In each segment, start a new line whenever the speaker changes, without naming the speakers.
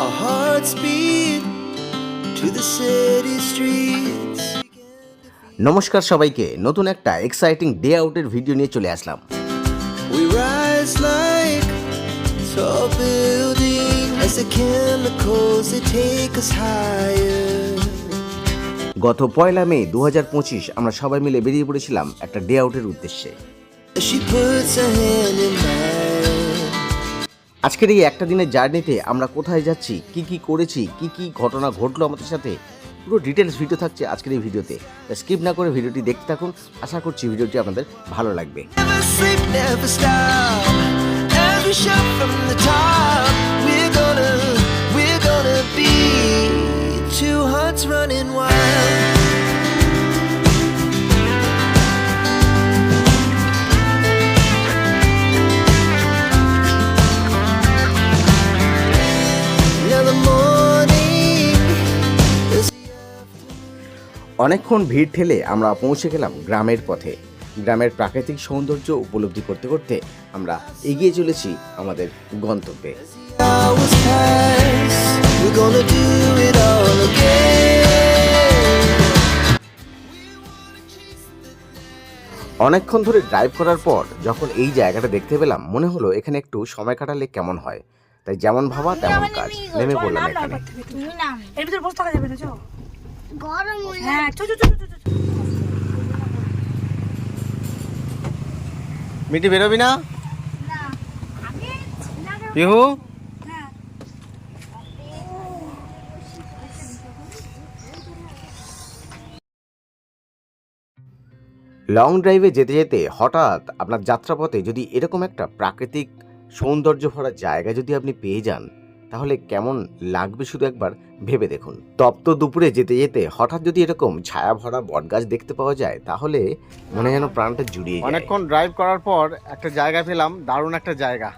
Our hearts beat to the city streets.
নমস্কার সবাইকে নতুন একটা এক্সাইটিং ডে আউটের ভিডিও নিয়ে চলে আসলাম
We rise like tall buildings as the chemicals they take us higher.
গত পয়লা মে দু হাজার পঁচিশ আমরা সবাই মিলে বেরিয়ে পড়েছিলাম একটা ডে আউটের উদ্দেশ্যে
she puts her hand in mine.
আজকের এই একটা দিনের জার্নিতে আমরা কোথায় যাচ্ছি, কি কি করেছি, কি কি ঘটনা ঘটলো আমাদের সাথে, পুরো ডিটেলস ভিডিও থাকছে আজকের এই ভিডিওতে। স্কিপ না করে ভিডিওটি দেখতে থাকুন, আশা করছি ভিডিওটি আপনাদের ভালো লাগবে। অনেকক্ষণ ভিড় ঠেলে আমরা পৌঁছে গেলাম গ্রামের পথে। গ্রামের প্রাকৃতিক সৌন্দর্য উপলব্ধি করতে করতে আমরা এগিয়ে চলেছি আমাদের গন্তব্যে. অনেকক্ষণ ধরে ড্রাইভ করার পর যখন এই জায়গাটা দেখতে পেলাম, মনে হলো এখানে একটু সময় কাটালে কেমন হয়। তাই যেমন ভাবা তেমন কাজ। নেমে পড়লাম এখানে।
গরম হয়ে
চো চো চো চো, চো, চো।
মিটি বেরোবি না?
না আগে না
পিহু
হ্যাঁ।
লং ড্রাইভে যেতে যেতে হঠাৎ আপনার যাত্রাপথে যদি এরকম একটা প্রাকৃতিক সৌন্দর্য ভরা জায়গা যদি আপনি পেয়ে যান তাহলে কেমন লাগবে শুধু একবার ভেবে দেখুন। তপ্ত দুপুরে যেতে যেতে হঠাৎ যদি এরকম ছায়া ভরা বটগাছ দেখতে পাওয়া যায়, তাহলে মনে যেন প্রাণটা জুড়িয়ে
অনেকক্ষণ ড্রাইভ করার পর একটা জায়গা পেলাম, দারুণ একটা জায়গা।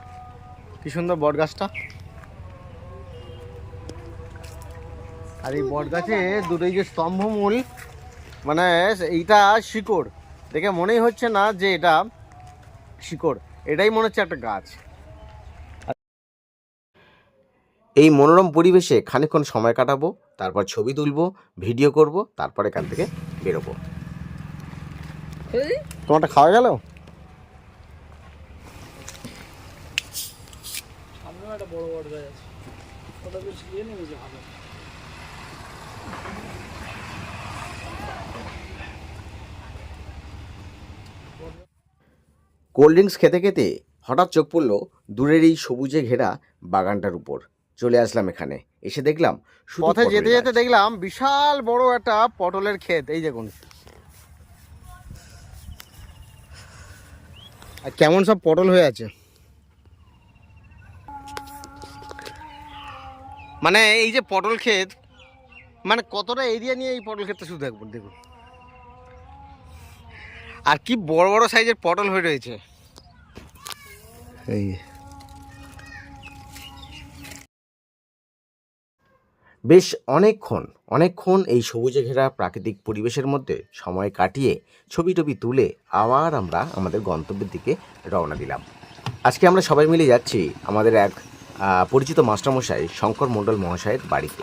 কি সুন্দর বটগাছটা। আর এই বটগাছে দুটো যে স্তম্ভমূল মানে এইটা শিকড়। দেখে মনেই হচ্ছে না যে এটা শিকড়। এটাই মনে হচ্ছে একটা গাছ।
এই মনোরম পরিবেশে খানিকক্ষণ সময় কাটাবো তারপর ছবি তুলবো ভিডিও করব তারপর এখান থেকে বেরোবো।
তোমারটা খাওয়া গেল?
কোল্ড ড্রিঙ্কস খেতে খেতে হঠাৎ চোখ পড়ল দূরের এই সবুজে ঘেরা বাগানটার উপর। চলে আসলাম এখানে। এসে দেখলাম
পথে যেতে যেতে দেখলাম বিশাল বড় একটা পটলের ক্ষেত। এই দেখুন। আর কেমন সব পটল হয়ে আছে? মানে এই যে পটল ক্ষেত মানে কতটা এরিয়া নিয়ে এই পটল ক্ষেতটা শুধু দেখুন দেখুন। আর কি বড় বড় সাইজের পটল হয়ে রয়েছে। এই
বেশ অনেকক্ষণ অনেকক্ষণ এই সবুজে ঘেরা প্রাকৃতিক পরিবেশের মধ্যে সময় কাটিয়ে ছবি টবি তুলে আবার আমরা আমাদের গন্তব্যের দিকে রওনা দিলাম। আজকে আমরা সবাই মিলে যাচ্ছি আমাদের এক পরিচিত মাস্টারমশাই শঙ্কর মণ্ডল মহাশয়ের বাড়িতে।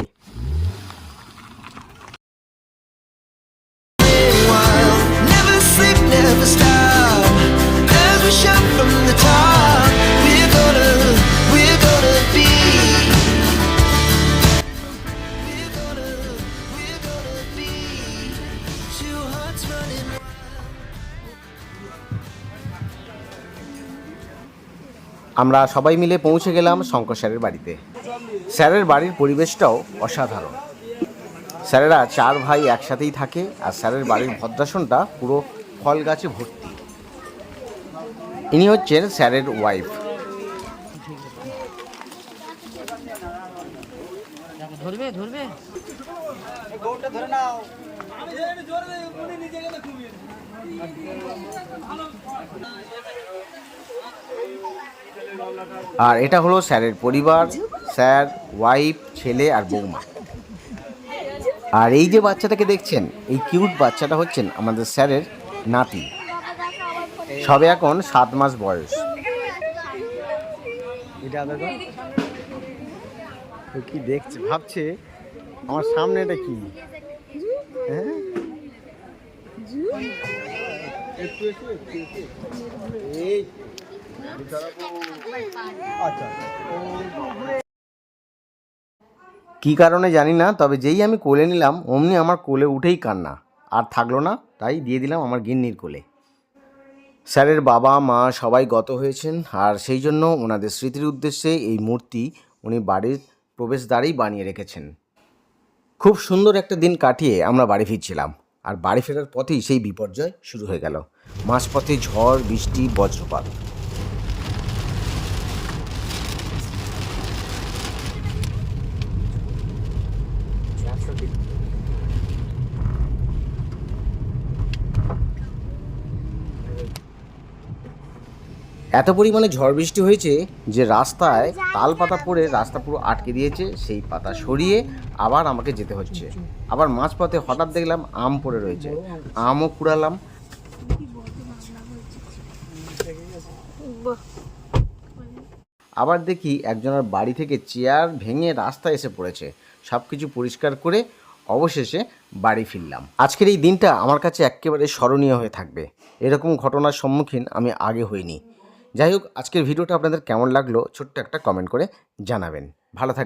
আমরা সবাই মিলে পৌঁছে গেলাম শঙ্কর স্যারের বাড়িতে। স্যারের বাড়ির পরিবেশটাও অসাধারণ। স্যারেরা চার ভাই একসাথেই থাকে আর স্যারের বাড়ির ভদ্রাসনটা পুরো ফল গাছে ভর্তি। ইনি হচ্ছেন স্যারের ওয়াইফ।
ধরবে ধরবে।
আর এটা হলো স্যারের পরিবার স্যার ওয়াইফ ছেলে আর বৌমা। আর এই যে বাচ্চাটাকে দেখছেন এই কিউট বাচ্চাটা হচ্ছেন আমাদের স্যারের নাতি। সবে এখন সাত মাস বয়স।
এটা
কি দেখছে ভাবছে আমার সামনে এটা কি? হ্যাঁ? এই কি কারণে জানি না, তবে যেই আমি কোলে নিলাম, অমনি আমার কোলে উঠেই কান্না। আর থাকল না, তাই দিয়ে দিলাম আমার গিন্নির কোলে। স্যারের বাবা, মা সবাই গত হয়েছেন, আর সেই জন্য ওনাদের স্মৃতির উদ্দেশ্যে এই মূর্তি উনি বাড়ির প্রবেশদ্বারেই বানিয়ে রেখেছেন। খুব সুন্দর একটা দিন কাটিয়ে আমরা বাড়ি ফিরছিলাম, আর বাড়ি ফেরার পথেই সেই বিপর্যয় শুরু হয়ে গেল। মাঝপথে ঝড়, বৃষ্টি, বজ্রপাত। এত পরিমাণে ঝড় বৃষ্টি হয়েছে যে রাস্তায় তাল পাতা পড়ে রাস্তা পুরো আটকে দিয়েছে, সেই পাতা সরিয়ে আবার আমাকে যেতে হচ্ছে। আবার মাঝপথে হঠাৎ দেখলাম আম পড়ে রয়েছে। আমও কুড়ালাম। আবার দেখি একজনের বাড়ি থেকে চেয়ার ভেঙে রাস্তায় এসে পড়েছে। সব কিছু পরিষ্কার করে অবশেষে বাড়ি ফিরলাম। আজকের এই দিনটা আমার কাছে একেবারে স্মরণীয় হয়ে থাকবে। এরকম ঘটনার সম্মুখীন আমি আগে হইনি। যাই হোক আজকের ভিডিওটা আপনাদের কেমন লাগল ছোট্ট একটা কমেন্ট করে জানাবেন। ভালো থাকবেন